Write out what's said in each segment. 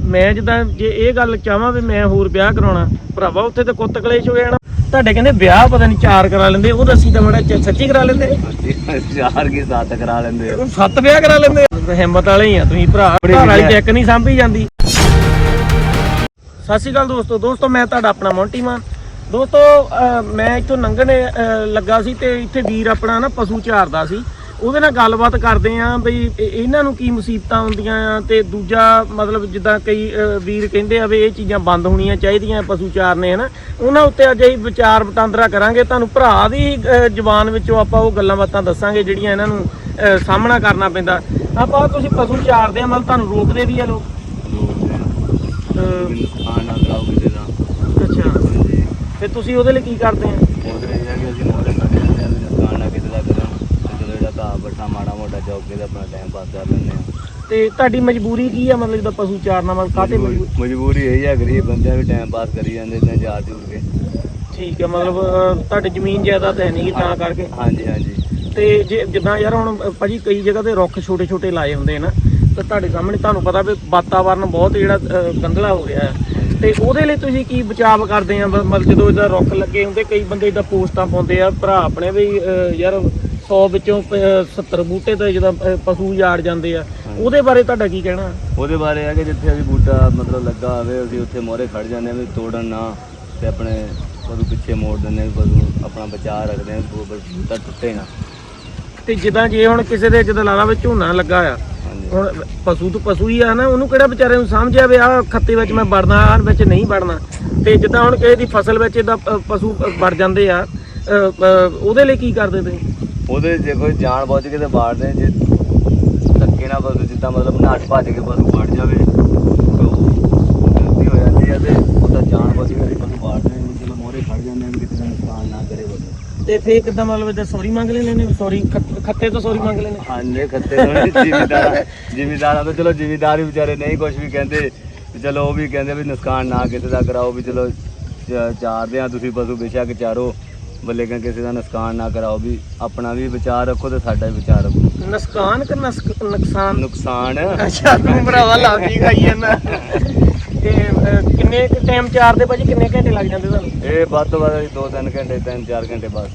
ਮੈਂ ਜਿੱਦਾਂ ਜੇ ਇਹ ਗੱਲ ਚਾਹਾਂ ਵੀ ਮੈਂ ਹੋਰ ਵਿਆਹ ਕਰਾਉਣਾ ਭਰਾਵਾ ਉੱਥੇ ਤੇ ਕੁੱਤ ਕਲੇਸ਼ ਹੋ ਜਾਣਾ ਤੁਹਾਡੇ ਕਹਿੰਦੇ ਵਿਆਹ ਪਤਾ ਨਹੀਂ ਚਾਰ ਕਰਾ ਲੈਂਦੇ ਉਹ ਦੱਸੀ ਤਾਂ ਬੜਾ ਸੱਚੀ ਕਰਾ ਲੈਂਦੇ। ਚਾਰ ਕੀ ਸਾਥ ਕਰਾ ਲੈਂਦੇ ਸੱਤ ਵਿਆਹ ਕਰਾ ਲੈਂਦੇ। ਹਿੰਮਤ ਵਾਲੇ ਹੀ ਆ ਤੁਸੀਂ ਭਰਾ ਘਰ ਵਾਲੀ। ਚੈੱਕ ਨਹੀਂ ਸਾਂਭੀ ਜਾਂਦੀ। ਸਤਿ ਸ਼੍ਰੀ ਅਕਾਲ ਦੋਸਤੋ ਦੋਸਤੋ ਮੈਂ ਤੁਹਾਡਾ ਆਪਣਾ ਮੌਂਟੀ ਮਾਨ ਦੋਸਤੋ ਮੈਂ ਇੱਥੋਂ ਲੰਘਣ ਲੱਗਾ ਸੀ ਤੇ ਇੱਥੇ ਵੀਰ ਆਪਣਾ ਨਾ ਪਸ਼ੂ ਚਾਰਦਾ ਸੀ। ਉਹਦੇ ਨਾਲ ਗੱਲਬਾਤ ਕਰਦੇ ਆਂ ਬਈ ਇਹ- ਇਹਨਾਂ ਨੂੰ ਕੀ ਮੁਸੀਬਤਾਂ ਹੁੰਦੀਆਂ ਆ ਤੇ ਦੂਜਾ ਮਤਲਬ ਜਿੱਦਾਂ ਕਈ ਵੀਰ ਕਹਿੰਦੇ ਆ ਵੀ ਇਹ ਚੀਜ਼ਾਂ ਬੰਦ ਹੋਣੀਆਂ ਚਾਹੀਦੀਆਂ ਪਸ਼ੂ ਚਾਰਨੇ ਹਨਾ? ਉਹਨਾਂ ਉੱਤੇ ਅੱਜ ਅਸੀਂ ਵਿਚਾਰ ਵਟਾਂਦਰਾ ਕਰਾਂਗੇ। ਤੁਹਾਨੂੰ ਭਰਾ ਦੀ ਜ਼ੁਬਾਨ ਵਿੱਚੋਂ ਆਪਾਂ ਉਹ ਗੱਲਾਂ ਬਾਤਾਂ ਦੱਸਾਂਗੇ ਜਿਹੜੀਆਂ ਇਹਨਾਂ ਨੂੰ ਸਾਹਮਣਾ ਕਰਨਾ ਪੈਂਦਾ। ਆਪਾਂ ਤੁਸੀਂ ਪਸ਼ੂ ਚਾਰਦੇ ਆ ਮਤਲਬ ਤੁਹਾਨੂੰ ਰੋਕਦੇ ਵੀ ਆ ਲੋਕ? ਅੱਛਾ। ਫਿਰ ਤੁਸੀਂ ਉਹਦੇ ਲਈ ਕੀ ਕਰਦੇ ਆ? ਉਹਦੇ ਇਹ ਆ ਕਿ ਅਸੀਂ ਮੋੜੇ ਕੱਢ ਜਾਂਦੇ ਆ ਵੀ ਨੁਕਸਾਨ ਨਾ ਕਿਸੇ ਦਾ ਕਰਾਂ ਤੇ ਚਲੋ ਜਿਹੜਾ ਘਾਹ ਬੱਠਾ ਮਾੜਾ ਮੋਟਾ ਕੇ ਤੇ ਆਪਣਾ ਟਾਈਮ ਪਾਸ ਕਰ ਲੈਂਦੇ ਆ ਤੇ ਤੁਹਾਡੀ ਮਜਬੂਰੀ ਕੀ ਆ? ਮਤਲਬ ਜਿੱਦਾਂ ਪਸ਼ੂ ਚਾਰਨਾ ਮਤਲਬ ਕਾਹਤੇ ਮਜਬੂਰੀ ਮਜਬੂਰੀ ਇਹ ਆ ਗਰੀਬ ਬੰਦਿਆਂ ਵੀ ਟਾਈਮ ਪਾਸ ਕਰੀ ਜਾਂਦੇ ਇਦਾਂ ਚਾਰ ਚੂਰ ਕੇ। ਠੀਕ ਹੈ ਮਤਲਬ ਅਹ, ਤੁਹਾਡੀ ਜ਼ਮੀਨ ਜਾਇਦਾਦ ਹੈ ਨਹੀਂ ਤਾਂ ਕਰਕੇ। ਹਾਂਜੀ ਹਾਂਜੀ। ਤੇ ਜੇ ਜਿੱਦਾਂ ਯਾਰ ਹੁਣ ਭਾਜੀ ਕਈ ਜਗ੍ਹਾ ਤੇ ਰੁੱਖ ਛੋਟੇ ਛੋਟੇ ਲਾਏ ਹੁੰਦੇ ਨਾ ਤੇ ਤੁਹਾਡੇ ਸਾਹਮਣੇ ਤੁਹਾਨੂੰ ਪਤਾ ਵੀ ਵਾਤਾਵਰਨ ਬਹੁਤ ਜਿਹੜਾ ਅਹ, ਗੰਧਲਾ ਹੋ ਰਿਹਾ ਹੈ। ਤੇ ਉਹਦੇ ਲਈ ਤੁਸੀਂ ਕੀ ਬਚਾਅ ਕਰਦੇ ਆ? ਮਤਲਬ ਜਦੋਂ ਇਹਦਾ ਰੁੱਖ ਲੱਗੇ ਹੁੰਦੇ ਕਈ ਬੰਦੇ ਇਦਾਂ ਪੋਸਟਾਂ ਪਾਉਂਦੇ ਆ ਭਰਾ ਆਪਣੇ ਵੀ ਅਹ, ਯਾਰ 100 ਵਿੱਚੋਂ ਪ- 70 ਬੂਟੇ ਤੇ ਜਦੋਂ ਪਸ਼ੂ ਯਾੜ ਜਾਂਦੇ ਆ। ਉਹਦੇ ਬਾਰੇ ਤੁਹਾਡਾ ਕੀ ਕਹਿਣਾ? ਉਹਦੇ ਬਾਰੇ ਆ ਕਿ ਜਿੱਥੇ ਅਸੀਂ ਬੂਟਾ ਮਤਲਬ ਲੱਗਾ ਹੋਵੇ ਅਸੀਂ ਉੱਥੇ ਮੋਰੇ ਖੜ ਜਾਂਦੇ ਆ ਵੀ ਤੋੜਨ ਨਾ ਤੇ ਆਪਣੇ ਪਸ਼ੂ ਪਿੱਛੇ ਮੋੜ ਦਿੰਦੇ ਆ ਵੀ ਪਸ਼ੂ ਆਪਣਾ ਬਚਾਅ ਰੱਖਦੇ ਆ ਵੀ ਬੂ- ਬੂਟਾ ਟੁੱਟੇ ਨਾ। ਤੇ ਜਿੱਦਾਂ ਜੇ ਹੁਣ ਕਿਸੇ ਦੇ ਜਦੋਂ ਲਾਲਾ ਵਿੱਚ ਝੋਨਾ ਲੱਗਾ ਆ ਹਾਂਜੀ। ਹੁਣ ਪਸ਼ੂ ਤੋਂ ਪਸ਼ੂ ਹੀ ਆ ਨਾ ਉਹਨੂੰ ਕਿਹੜਾ ਵਿਚਾਰੇ ਨੂੰ ਸਮਝਿਆ ਵੀ ਆਹ ਖੱਤੇ ਵਿੱਚ ਮੈਂ ਵੜਨਾ ਆਹ ਵਿੱਚ ਨਹੀਂ ਵੜਨਾ। ਤੇ ਜਿੱਦਾਂ ਹੁਣ ਕਿਸੇ ਦੀ ਫਸਲ ਵਿੱਚ ਇਹਦਾ ਪਸ਼ੂ ਵੜ ਜਾਂਦੇ ਆ ਅ, ਅ, ਉਹਦੇ ਲਈ ਕੀ ਕਰਦੇ ਤੁਸੀਂ? ਉਹਦੇ ਜੇ ਕੋਈ ਜਾਣ ਬੁੱਝ ਕੇ ਤੇ ਬਾੜਦੇ ਜੇ ਧੱਕੇ ਨਾਲ ਪਸ਼ੂ ਜਿੱਦਾਂ ਮਤਲਬ ਨੱਠ ਭੱਜ ਕੇ ਪਸ਼ੂ ਵੜ ਜਾਵੇ ਤੇ ਉਹ ਗਲਤੀ ਹੋ ਜਾਂਦੀ ਆ ਤੇ ਉਹਦਾ ਜਾਣ ਬੁੱਝ ਕੇ ਅਸੀਂ ਪਸ਼ੂ ਬਾੜਦੇ ਨਹੀਂ ਚਲੋ ਮੋਰੇ ਖੜ ਜਾਂਦੇ ਆ ਵੀ ਕਿਸੇ ਦਾ ਨੁਕਸਾਨ ਨਾ ਕਰੇ ਪਸ਼ੂ ਤੇ ਫੇਰ ਕਿਦਾਂ ਮਤਲਬ ਇਹਦਾ ਸੌਰੀ ਮੰਗ ਲੈਣੇ ਨੇ ਸੌਰੀ ਖੱਤੇ ਤੋਂ ਸੌਰੀ ਮੰਗ ਲੈਣੇ ਹਾਂਜੀ ਖੱਤੇ ਤੋਂ ਜ਼ਿਮੀਦਾਰ ਜ਼ਿਮੀਦਾਰਾਂ ਤੋਂ। ਚਲੋ ਜ਼ਿਮੀਦਾਰ ਵੀ ਵਿਚਾਰੇ ਨਹੀਂ ਕੁਝ ਵੀ ਕਹਿੰਦੇ ਚਲੋ ਉਹ ਵੀ ਕਹਿੰਦੇ ਵੀ ਨੁਕਸਾਨ ਨਾ ਕਿਸੇ ਦਾ ਕਰਾਓ ਵੀ ਚਲੋ ਚਾਰਦੇ ਆ ਤੁਸੀਂ ਪਸ਼ੂ ਬੇਸ਼ੱਕ ਚਾਰੋ। ਬੱਲੇ ਕਿ ਕਿਸੇ ਦਾ ਨੁਕਸਾਨ ਨਾ ਕਰਾਓ ਵੀ ਆਪਣਾ ਵੀ ਵਿਚਾਰ ਰੱਖੋ ਤੇ ਸਾਡਾ ਵੀ ਵਿਚਾਰ ਰੱਖੋ। ਨੁਕਸਾਨ ਕਿ ਨਸਕ- ਨੁਕਸਾਨ? ਨੁਕਸਾਨ। ਅੱਛਾ ਤੂੰ ਭਰਾਵਾ ਲਾਗੀ ਖਾਈ ਜਾਂਦਾ। ਤੇ ਅ, ਕਿੰਨੇ ਟਾਈਮ ਚਾਰਦੇ ਭਾਜੀ ਕਿੰਨੇ ਘੰਟੇ ਲੱਗ ਜਾਂਦੇ ਤੁਹਾਨੂੰ? ਇਹ ਵੱਧ ਤੋਂ ਵੱਧ 2-3 ਘੰਟੇ 3-4 ਘੰਟੇ ਬਸ।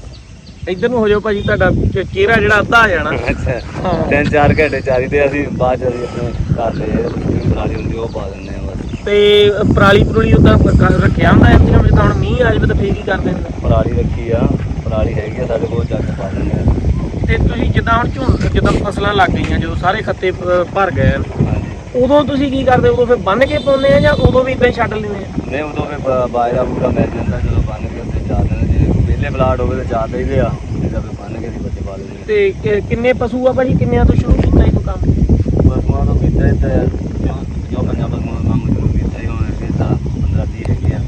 ਇੱਧਰ ਨੂੰ ਹੋ ਜਾਓ ਭਾਜੀ ਤੁਹਾਡਾ ਚ- ਚਿਹਰਾ ਜਿਹੜਾ ਅੱਧਾ ਆ ਜਾਣਾ। ਅੱਛਾ ਹਾਂ। 3-4 ਘੰਟੇ ਚਾਹੀਦੇ ਅਸੀਂ ਬਾਅਦ ਚ ਅਸੀਂ ਆਪਣੇ ਘਰ ਦੇ ਜਿਹੜੀ ਪਰਾਲੀ ਹੁੰਦੀ ਉਹ ਪਾ ਦਿੰਦੇ ਆ ਬਸ। ਤੇ ਪਰਾਲੀ ਪਰੂਲੀ ਉਦਾਂ ਰੱਖਿਆ ਹੁੰਦਾ ਇੰਤਜ਼ਾਮ ਜਿੱਦਾਂ ਹੁਣ ਆ ਜਾਵੇ ਤਾਂ ਫੇਰ ਕੀ ਕਰਦੇ ਨੇ? ਪਰਾਲੀ ਰੱਖੀ ਆ ਪਰਾਲੀ ਹੈਗੀ ਆ ਸਾਡੇ ਕੋਲ ਜਾ ਕੇ ਪਾ ਦਿੰਦੇ ਆ। ਤੇ ਤੁਸੀਂ ਜਿੱਦਾਂ ਹੁਣ ਝੋਨ ਜਿੱਦਾਂ ਫਸਲਾਂ ਲੱਗ ਗਈਆਂ ਜਦੋਂ ਸਾਰੇ ਖੱਤੇ ਭਰ ਗਏ ਹਾਂਜੀ। ਉਦੋਂ ਤੁਸੀਂ ਕੀ ਕਰਦੇ? ਉਦੋਂ ਫਿਰ ਬੰਨ ਕੇ ਪਾਉਂਦੇ ਆ ਜਾਂ ਉਦੋਂ ਵੀ ਇਦਾਂ ਛੱਡ ਲੈਂਦੇ ਆ? ਨਹੀਂ ਉਦੋਂ ਬ- ਬਾਜਰਾ ਪੂਰਾ ਮਿਲ ਜਾਂਦਾ ਜਦੋਂ ਬੰਨ ਕੇ ਉੱਤੇ ਚਾਰ ਦਿੰਦੇ ਜੇ ਵਿਹਲੇ ਪਲਾਟ ਹੋਵੇ ਤਾਂ ਚਾਰ ਦਈਦੇ ਆ ਤਾਂ ਫਿਰ ਬੰਨ ਕੇ ਦੀ ਬੱਚੇ ਪਾ ਲੈਂਦੇ ਤੇ ਕਿ- ਕਿੰਨੇ ਪਸ਼ੂ ਆ ਭਾਜੀ? ਕਿੰਨਿਆਂ ਤੋਂ ਸ਼ੁਰੂ ਕੀਤਾ ਇਹ ਕੰਮ? ਪਸ਼ੂਆਂ ਤੋਂ ਕੀਤਾ ਹੀ ਤਾਂ ਜੋ ਪੰਜਾਂ ਪਸ਼ੂਆਂ ਦਾ ਕੰਮ ਸ਼ੁਰੂ ਕੀਤਾ ਹੀ ਹੋਣਾ ਫਿਰ ਤਾਂ 15 20 ਹੈਗੇ ਆ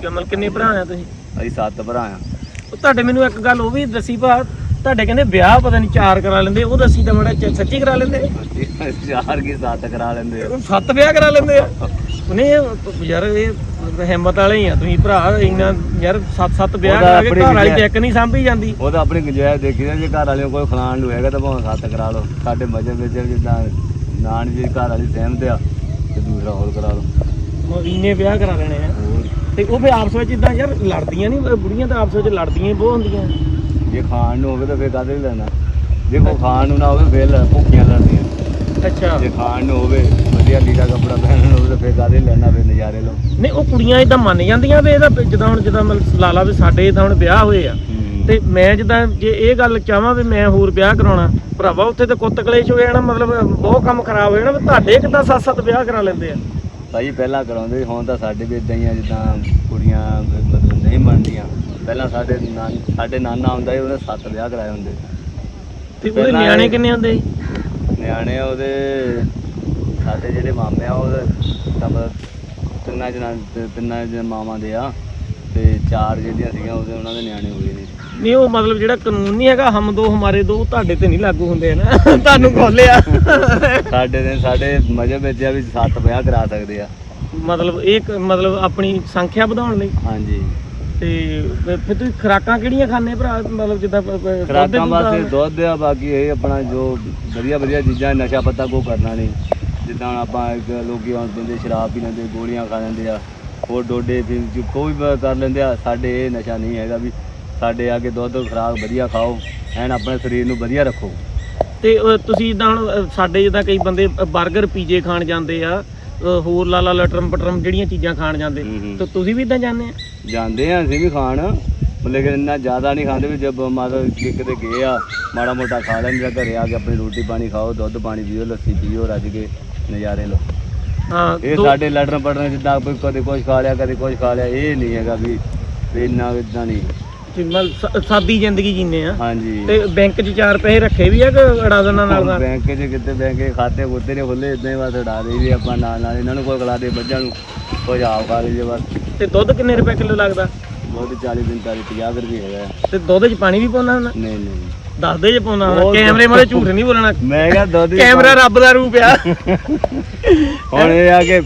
ਠੀਕ ਆ ਮਤਲਬ ਕਿੰਨੇ ਭਰਾ ਆ ਤੁਸੀਂ? ਅਸੀਂ ਸੱਤ ਭਰਾ ਆ। ਉਹ ਤੁਹਾਡੇ ਮੈਨੂੰ ਇੱਕ ਗੱਲ ਉਹ ਵੀ ਦੱਸੀ ਭਾ ਤੁਹਾਡੇ ਕਹਿੰਦੇ ਵਿਆਹ ਪਤਾ ਨਹੀਂ ਚਾਰ ਕਰਾ ਲੈਂਦੇ ਉਹ ਦੱਸੀ ਤਾਂ ਚ- ਸੱਚੀ ਕਰਾ ਲੈਂਦੇ। ਚਾਰ ਕੀ ਸੱਤ ਕਰਾ ਲੈਂਦੇ ਆ। ਸੱਤ ਵਿਆਹ ਕਰਾ ਲੈਂਦੇ ਆ। ਨਹੀਂ ਇਹ ਯਾਰ ਇਹ ਹਿੰਮਤ ਵਾਲੇ ਹੀ ਆ ਤੁਸੀਂ ਭਰਾ ਇੰਨਾ ਯਾਰ ਸੱਤ ਸੱਤ ਵਿਆਹ ਉਹਦਾ ਕਰਾ ਕੇ ਆਪਣੀ ਘਰ ਵਾਲੀ ਚੈੱਕ ਨਹੀਂ ਸਾਂਭੀ ਜਾਂਦੀ। ਉਹ ਤਾਂ ਆਪਣੀ ਗੁੰਜਾਇਸ਼ ਦੇਖੀ ਨਾ ਜੇ ਘਰ ਵਾਲਿਆਂ ਕੋਈ ਖਲਾਣ ਨੂੰ ਹੈਗਾ ਤਾਂ ਭਾਵੇਂ ਸੱਤ ਕਰਾ ਲਓ। ਸਾਡੇ ਮਜਬ ਵਿੱਚ ਜਿੱਦਾਂ ਨਾਨ ਜੀ ਘਰ ਵਾਲੀ ਸਹਿਮਤ ਆ ਤੇ ਦੂਸਰਾ ਹੋਰ ਕਰਾ ਲਓ। ਇੰਨੇ ਵਿਆਹ ਕਰਾ ਲੈਣੇ ਆ। ਹੋਰ ਤੇ ਉਹ ਫੇ ਆਪਸ ਵਿੱਚ ਇਦਾਂ ਯਾਰ ਲੜਦੀਆਂ ਨਹੀਂ ਬੁੜੀਆਂ ਤਾਂ ਆਪਸ ਵਿੱਚ ਲੜਦੀਆਂ ਹੀ ਬਹੁਤ ਹੁੰਦੀਆਂ। ਜੇ ਖਾਣ ਨੂੰ ਹੋਵੇ ਤਾਂ ਫੇਰ ਕਾਹਦੇ ਲਈ ਲੈਣਾ? ਜੇ ਕੋਈ ਖਾਣ ਨੂੰ ਨਾ ਹੋਵੇ ਫੇਰ ਲੈ- ਭੁੱਖੀਆਂ ਲੜਦੀਆਂ। ਅੱਛਾ। ਜੇ ਖਾਣ ਨੂੰ ਹੋਵੇ ਵਧੀਆ ਲੀੜਾ ਕੱਪੜਾ ਪਹਿਨਣ ਨੂੰ ਹੋਵੇ ਤਾਂ ਫੇਰ ਕਾਹਦੇ ਲਈ ਲੈਣਾ ਫੇਰ ਨਜ਼ਾਰੇ ਲਓ। ਨਹੀਂ ਉਹ ਕੁੜੀਆਂ ਇਦਾਂ ਮੰਨ ਜਾਂਦੀਆਂ ਵੀ ਇਹਦਾ ਜਿੱਦਾਂ ਹੁਣ ਜਿੱਦਾਂ ਮਤਲਬ ਲਾਲਾ ਵੀ ਸਾਡੇ ਤਾਂ ਹੁਣ ਵਿਆਹ ਹੋਏ ਆ। ਤੇ ਮੈਂ ਜਿੱਦਾਂ ਜੇ ਇਹ ਗੱਲ ਚਾਹਾਂ ਵੀ ਮੈਂ ਹੋਰ ਵਿਆਹ ਕਰਾਉਣਾ ਭਰਾਵਾ ਉੱਥੇ ਤੇ ਕੁੱਤ ਕਲੇਸ਼ ਹੋ ਜਾਣਾ ਮਤਲਬ ਬਹੁਤ ਕੰਮ ਖਰਾਬ ਹੋ ਜਾਣਾ ਵੀ ਤੁਹਾਡੇ ਕਿਦਾਂ ਸੱਤ ਸੱਤ ਵਿਆਹ ਕਰਾ ਲੈਂਦੇ ਆ? ਭਾਈ ਪਹਿਲਾਂ ਕਰਾਉਂਦੇ ਹੁਣ ਤਾਂ ਸਾਡੇ ਵੀ ਇਦਾਂ ਹੀ ਆ ਜਿੱਦਾਂ ਕੁੜੀਆਂ ਮਤਲਬ ਨਹੀਂ ਮੰਨਦੀਆਂ। ਪਹਿਲਾਂ ਸਾਡੇ ਨਾਨ ਸਾਡੇ ਨਾਨਾ ਹੁੰਦਾ ਸੀ ਉਹਨੇ ਸੱਤ ਵਿਆਹ ਕਰਾਏ ਹੁੰਦੇ। ਤੇ ਉਹਦੇ ਪਹਿਲਾਂ ਨਿਆਣੇ ਕਿੰਨੇ ਹੁੰਦੇ ਸੀ? ਨਿਆਣੇ ਉਹਦੇ ਸਾਡੇ ਜਿਹੜੇ ਮਾਮੇ ਆ ਤਾਂ ਮਤਲਬ ਤਿੰਨਾਂ ਜਨਾਂ ਤਿੰਨਾਂ ਜਨ ਮਾਵਾਂ ਦੇ ਆ। ਤੇ ਚਾਰ ਜਿਹੜੀਆਂ ਸੀਗੀਆਂ ਉਹਦੇ ਉਹਨਾਂ ਦੇ ਨਿਆਣੇ ਹੋਏ ਨਹੀਂ ਨਹੀਂ ਉਹ ਮਤਲਬ ਜਿਹੜਾ ਕਾਨੂੰਨ ਨਹੀਂ ਹੈਗਾ ਹਮ ਦੋ ਹਮਾਰੇ ਦੋ ਤੁਹਾਡੇ ਤੇ ਨਹੀਂ ਲਾਗੂ ਹੁੰਦੇ ਨਾ। ਤੁਹਾਨੂੰ ਖੋਲਿਆ ਸਾਡੇ ਦੇ ਸਾਡੇ ਮਜਬ ਵਿੱਚ ਆ ਵੀ ਸੱਤ ਵਿਆਹ ਕਰਾ ਸਕਦੇ ਆ। ਮਤਲਬ ਇਹ ਮਤਲਬ ਆਪਣੀ ਸੰਖਿਆ ਵਧਾਉਣ ਲਈ। ਹਾਂਜੀ। ਤੇ ਫਿਰ ਤੁਸੀਂ ਖੁਰਾਕਾਂ ਕਿਹੜੀਆਂ ਖਾਣੇ ਭਰਾ? ਮਤਲਬ ਜਿੱਦਾਂ ਖਰਾਕਾਂ ਵਾਸਤੇ। ਦੁੱਧ ਆ ਬਾਕੀ ਇਹ ਆਪਣਾ ਜੋ ਵਧੀਆ ਵਧੀਆ ਚੀਜ਼ਾਂ ਨਸ਼ਾ ਪੱਤਾ ਕੋ ਕਰਨਾ ਨਹੀਂ। ਜਿੱਦਾਂ ਆਪਾਂ ਲੋਕੀ ਬੰਦੇ ਸ਼ਰਾਬ ਪੀ ਲੈਂਦੇ ਗੋਲੀਆਂ ਖਾ ਲੈਂਦੇ ਆ। ਹੋਰ ਡੋਡੇ ਫਿਰ ਜੋ ਕੋਈ ਵੀ ਕਰ ਲੈਂਦੇ ਆ ਸਾਡੇ ਇਹ ਨਸ਼ਾ ਨਹੀਂ ਹੈਗਾ ਵੀ ਸਾਡੇ ਆ ਕੇ ਦੁੱਧ ਖੁਰਾਕ ਵਧੀਆ ਖਾਓ ਐਨ ਆਪਣੇ ਸਰੀਰ ਨੂੰ ਵਧੀਆ ਰੱਖੋ। ਤੇ ਅਹ, ਤੁਸੀਂ ਇਦਾਂ ਹੁਣ ਅਹ, ਸਾਡੇ ਜਿੱਦਾਂ ਕਈ ਬੰਦੇ 버ਗਰ ਪੀਜੇ ਖਾਣ ਜਾਂਦੇ ਆ ਅਹ, ਹੋਰ ਲਾਲਾ ਲਟਰਮ ਪਟਰਮ ਜਿਹੜੀਆਂ ਚੀਜ਼ਾਂ ਖਾਣ ਜਾਂਦੇ। ਹੂੰ ਹੂੰ। ਤੇ ਤੁਸੀਂ ਵੀ ਇਦਾਂ ਜਾਂਦੇ ਆ? ਜਾਂਦੇ ਆ ਅਸੀਂ ਵੀ ਖਾਣ ਲੇਕਿਨ ਇੰਨਾ ਜ਼ਿਆਦਾ ਨਹੀਂ ਖਾਂਦੇ ਵੀ ਜਦ ਮਤਲਬ ਕਿ ਕਿਤੇ ਗਏ ਆ ਮਾੜਾ ਮੋਟਾ ਖਾ ਲੈਂਦੇ ਆ ਘਰੇ ਆ ਕੇ ਆਪਣੀ ਰੋਟੀ ਪਾਣੀ ਖਾਓ ਦੁੱਧ ਪਾਣੀ ਪੀਓ ਲੱਸੀ ਪੀਓ ਰੱਜ ਕੇ ਨਜ਼ਾਰੇ ਲਓ। ਇਹ ਦੋ- ਸਾਡੇ ਲੜਨ ਪੜਨ ਜਿੱਦਾਂ ਕੋਈ ਕਦੇ ਕੁਝ ਖਾ ਲਿਆ ਕਦੇ ਕੁਝ ਖਾ ਲਿਆ ਇਹ ਨਹੀਂ ਹੈਗਾ ਵੀ ਵੀ ਇੰਨਾ ਇਦਾਂ ਨਹੀਂ। ਕਿ ਮਤਲਬ ਸਾ- ਸਾਦੀ ਜ਼ਿੰਦਗੀ ਜੀਨੇ ਆ। ਹਾਂਜੀ। ਤੇ ਬੈਂਕ 'ਚ ਚਾਰ ਪੈਸੇ ਰੱਖੇ ਵੀ ਆ ਕਿ ਅੜਾ ਦੇਣਾ ਨਾਲ ਨਾਲ ਬੈਂਕ 'ਚ ਕਿਤੇ ਬੈਂਕ ਦੇ ਖਾਤੇ ਖੁੱਤੇ ਨੇ ਖੁੱਲੇ ਇਦਾਂ ਹੀ ਬਸ ਉਡਾ ਦੇਈਦੇ ਆਪਾਂ ਨਾਲ ਨਾਲ ਇਹਨਾਂ ਨੂੰ ਕੋਈ ਖਿਲਾ ਦੇ ਬੱਚਿਆਂ ਨੂੰ ਕੁਝ ਆਪ ਖਾ ਲਈਏ ਬਸ। ਤੇ ਦੁੱਧ ਕਿੰਨੇ ਰੁਪਏ ਕਿਲੋ ਲੱਗਦਾ? ਬਹੁਤ 40 45 50 ਰੁਪਏ ਹੈਗਾ। ਤੇ ਦੁੱਧ 'ਚ ਪਾਣੀ ਵੀ ਪਾਉਣਾ ਹੁੰਦਾ? ਨਹੀਂ ਨਹੀਂ। ਦੱਸ ਦੇ ਜੇ ਪਾਉਣਾ ਉਹ। ਕੈਮਰੇ ਮਾਰੇ ਝੂਠ ਨਹੀਂ ਬੋਲਣਾ। ਮੈਂ ਕਿਹਾ ਦੁੱਧ ਵੀ ਕੈਮਰਾ ਰੱਬ ਦਾ ਰੂਪ ਆ। ਹੁਣ ਇਹ ਆ ਕਿ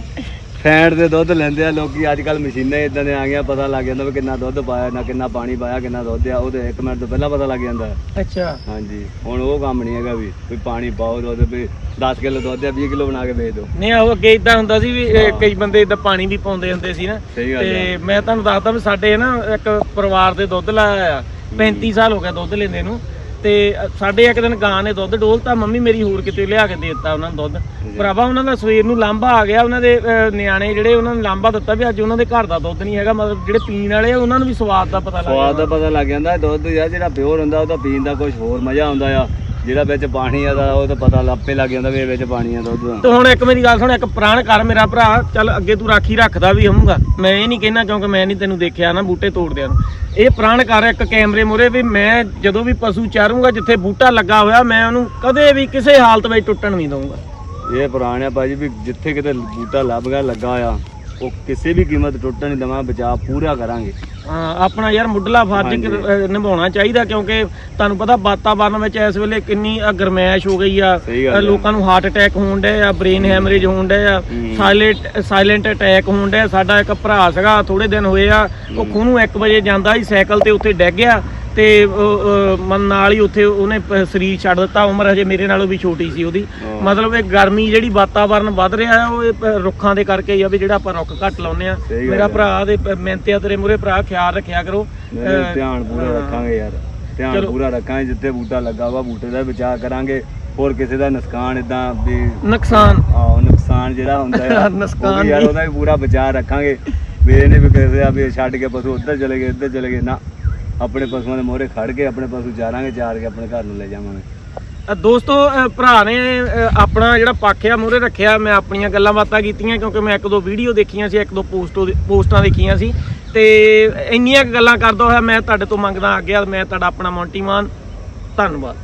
ਫੈਂਟ ਦੇ ਦੁੱਧ ਲੈਂਦੇ ਆ ਲੋਕੀ ਅੱਜ ਕੱਲ ਮਸ਼ੀਨਾਂ ਇਦਾਂ ਦੇ ਆ ਗਈਆਂ ਪਤਾ ਲੱਗ ਜਾਂਦਾ ਵੀ ਕਿੰਨਾ ਦੁੱਧ ਪਾਇਆ ਨਾ ਕਿੰਨਾ ਪਾਣੀ ਪਾਇਆ ਕਿੰਨਾ ਦੁੱਧ ਆ ਉਹਦੇ 1 ਮਿੰਟ ਤੋਂ ਪਹਿਲਾਂ ਪਤਾ ਲੱਗ ਜਾਂਦਾ। ਅੱਛਾ। ਹਾਂਜੀ ਹੁਣ ਉਹ ਕੰਮ ਨਹੀਂ ਹੈਗਾ ਵੀ ਵੀ ਪਾਣੀ ਪਾਓ ਦੁੱਧ ਵੀ 10 ਕਿਲੋ ਦੁੱਧ ਆ 20 ਕਿਲੋ ਬਣਾ ਕੇ ਵੇਚ ਦਿਓ। ਨਹੀਂ ਉਹ ਅੱਗੇ ਇਦਾਂ ਹੁੰਦਾ ਸੀ ਵੀ ਇਹ ਕਈ ਬੰਦੇ ਇਦਾਂ ਪਾਣੀ ਵੀ ਪਾਉਂਦੇ ਹੁੰਦੇ ਸੀ ਨਾ। ਸਹੀ ਗੱਲ ਤੇ ਮੈਂ ਤੁਹਾਨੂੰ ਦੱਸਦਾ ਵੀ ਸਾਡੇ ਨਾ ਇੱਕ ਪਰਿਵਾਰ ਦੇ ਦੁੱਧ ਲਾਇਆ ਆ 35 ਸਾਲ ਹੋ ਗਿਆ ਦੁੱਧ ਲੈਂਦੇ ਨੂੰ। ਤੇ ਸਾਡੇ ਇੱਕ ਦਿਨ ਗਾਂ ਨੇ ਦੁੱਧ ਡੋਲਤਾ ਮੰਮੀ ਮੇਰੀ ਹੋਰ ਕਿਤੇ ਲਿਆ ਕੇ ਦੇ ਦਿੱਤਾ ਉਹਨਾਂ ਨੂੰ ਦੁੱਧ। ਭਰਾਵਾ ਉਹਨਾਂ ਦਾ ਸਵੇਰ ਨੂੰ ਲਾਂਭਾ ਆ ਗਿਆ ਉਹਨਾਂ ਦੇ ਨਿਆਣੇ ਜਿਹੜੇ ਉਹਨਾਂ ਨੂੰ ਲਾਂਭਾ ਦਿੱਤਾ ਵੀ ਅੱਜ ਉਹਨਾਂ ਦੇ ਘਰ ਦਾ ਦੁੱਧ ਨਹੀਂ ਹੈਗਾ ਮਤਲਬ ਜਿਹੜੇ ਪੀਣ ਵਾਲੇ ਆ ਉਹਨਾਂ ਨੂੰ ਵੀ ਸਵਾਦ ਦਾ ਪਤਾ ਲੱਗ ਸਵਾਦ ਗਿਆ ਦਾ ਪਤਾ ਲੱਗ ਜਾਂਦਾ ਦੁੱਧ ਯਾਰ ਜਿਹੜਾ ਪਿਓਰ ਹੁੰਦਾ ਉਹ ਤਾਂ ਪੀਣ ਦਾ ਕੁਝ ਹੋਰ ਮਜ਼ਾ ਆਉਂਦਾ ਆ। ਜਿਹੜਾ ਵਿੱਚ ਪਾਣੀ ਆ ਦਾ ਉਹ ਤਾਂ ਪਤਾ ਲੱਪੇ ਲੱਗ ਜਾਂਦਾ ਵੀ ਵਿੱਚ ਪਾਣੀ ਆ ਦੁੱਧ ਦਾ। ਤੇ ਹੁਣ ਇੱਕ ਮੇਰੀ ਗੱਲ ਸੁਣ ਇੱਕ ਪ੍ਰਾਣ ਕਰ ਮੇਰਾ ਭਰਾ ਚੱਲ ਅੱਗੇ ਤੂੰ ਰਾਖੀ ਰੱਖਦਾ ਵੀ ਹੋਊਗਾ ਮੈਂ ਇਹ ਨਹੀਂ ਕਹਿਣਾ ਕਿਉਂਕਿ ਮੈਂ ਨਹੀਂ ਤੈਨੂੰ ਦੇਖਿਆ ਨਾ ਬੂਟੇ ਤੋੜਦਿਆਂ ਨੂੰ। ਇਹ ਪ੍ਰਾਣ ਕਰ ਇੱਕ ਕੈਮਰੇ ਮੂਹਰੇ ਵੀ ਮੈਂ ਜਦੋਂ ਵੀ ਪਸ਼ੂ ਚਾਰੂੰਗਾ ਜਿੱਥੇ ਬੂਟਾ ਲੱਗਾ ਹੋਇਆ ਮੈਂ ਉਹਨੂੰ ਕਦੇ ਵੀ ਕਿਸੇ ਹਾਲਤ ਵਿੱਚ ਟੁੱਟਣ ਨਹੀਂ ਦਊਂਗਾ। ਇਹ ਪੁਰਾਣਾ ਭਾਜੀ ਵੀ ਜਿੱਥੇ ਕਿਤੇ ਬੂਟਾ ਲੱਭ ਗਿਆ ਲੱਗਾ ਆ ਉਹ ਕਿਸੇ ਵੀ ਕੀਮਤ ਟੁੱਟਣ ਨਹੀਂ ਦਵਾਂ ਬਚਾਅ ਪੂਰਾ ਕਰਾਂਗੇ। ਆਪਣਾ ਯਾਰ ਮੁੱਢਲਾ ਫਰਜ਼ ਨਿਭਾਉਣਾ ਚਾਹੀਦਾ ਕਿਉਂਕਿ ਤੁਹਾਨੂੰ ਪਤਾ ਵਾਤਾਵਰਨ ਵਿੱਚ ਇਸ ਵੇਲੇ ਕਿੰਨੀ ਗਰਮੈਸ਼ ਹੋ ਗਈ ਆ। ਲੋਕਾਂ ਨੂੰ ਹਾਰਟ ਅਟੈਕ ਹੋਣ ਡਏ ਆ ਬ੍ਰੇਨ ਹੈਮਰੇਜ ਹੋਣ ਡਏ ਆ। ਸਾਇਲੈਂਟ ਸਾਇਲੈਂਟ ਅਟੈਕ ਹੋਣ ਡਿਆ। ਸਾਡਾ ਇੱਕ ਭਰਾ ਸੀਗਾ ਥੋੜੇ ਦਿਨ ਹੋਏ ਆ ਉਹ ਖੂਨੂੰ 1 ਵਜੇ ਜਾਂਦਾ ਸੀ ਸਾਈਕਲ ਤੇ ਉੱਥੇ ਡਿੱਗ ਗਿਆ। ਤੇ ਮਨ ਨਾਲ ਹੀ ਉੱਥੇ ਉਹਨੇ ਸਰੀਰ ਛੱਡ ਦਿੱਤਾ ਉਮਰ ਹਜੇ ਮੇਰੇ ਨਾਲੋਂ ਵੀ ਛੋਟੀ ਸੀ ਉਹਦੀ ਹਾਂ। ਮਤਲਬ ਇਹ ਗਰਮੀ ਜਿਹੜੀ ਵਾਤਾਵਰਨ ਵੱਧ ਰਿਹਾ ਹੈ ਉਹ ਰੁੱਖਾਂ ਦੇ ਕਰਕੇ ਹੀ ਆ ਵੀ ਜਿਹੜਾ ਆਪਾਂ ਰੁੱਖ ਘੱਟ ਲਾਉਂਦੇ ਆ ਮੇਰਾ ਹੈ। ਭਰਾ ਦੇ ਪ- ਮਿਹਨਤ ਆ ਤੇਰੇ ਮੂਰੇ ਭਰਾ ਖਿਆਲ ਰੱਖਿਆ ਕਰੋ ਧਿਆਨ ਪੂਰਾ ਹਾਂ। ਰੱਖਾਂਗੇ ਯਾਰ ਧਿਆਨ। ਪੂਰਾ ਰੱਖਾਂਗੇ ਜਿੱਥੇ ਬੂਟਾ ਲੱਗਾ ਵਾ ਬੂਟੇ ਦਾ ਬਚਾਅ ਕਰਾਂਗੇ ਹੋਰ ਕਿਸੇ ਦਾ ਨੁਕਸਾਨ ਇਦਾਂ ਵੀ ਨੁਕਸਾਨ ਆਹ ਨੁਕਸਾਨ ਜਿਹੜਾ ਹੁੰਦਾ ਆ ਨੁਕਸਾਨ ਯਾਰ। ਉਹਦਾ ਵੀ ਪੂਰਾ ਬਚਾਅ ਰੱਖਾਂਗੇ ਵੀ ਇਹ ਨਹੀਂ ਵੀ ਕਿਸੇ ਆ ਵੀ ਛੱਡ ਕੇ ਪਸ਼ੂ ਉੱਧਰ ਚਲੇ ਗਏ ਇੱਧਰ ਚਲੇ ਗਏ ਨਾ ਆਪਣੇ ਪਸ਼ੂਆਂ ਦੇ ਮੋਹਰੇ ਖੜ ਕੇ ਆਪਣੇ ਪਸ਼ੂ ਚਾਰਾਂਗੇ ਚਾਰ ਕੇ ਆਪਣੇ ਘਰ ਨੂੰ ਲੈ ਜਾਵਾਂਗੇ। ਅ, ਦੋਸਤੋ ਅ, ਭਰਾ ਨੇ ਅ, ਆਪਣਾ ਜਿਹੜਾ ਪੱਖ ਆ ਮੂਹਰੇ ਰੱਖਿਆ ਮੈਂ ਆਪਣੀਆਂ ਗੱਲਾਂ ਬਾਤਾਂ ਕੀਤੀਆਂ ਕਿਉਂਕਿ ਮੈਂ ਇੱਕ ਦੋ ਵੀਡੀਓ ਦੇਖੀਆਂ ਸੀ ਇੱਕ ਦੋ ਪੋਸਟੋ ਪੋਸਟਾਂ ਦੇਖੀਆਂ ਸੀ। ਤੇ ਇੰਨੀਆਂ ਕੁ ਗੱਲਾਂ ਕਰਦਾ ਹੋਇਆ ਮੈਂ ਤੁਹਾਡੇ ਤੋਂ ਮੰਗਦਾ ਆ ਗਿਆ ਮੈਂ ਤੁਹਾਡਾ ਆਪਣਾ ਮੌਂਟੀ ਮਾਨ ਧੰਨਵਾਦ।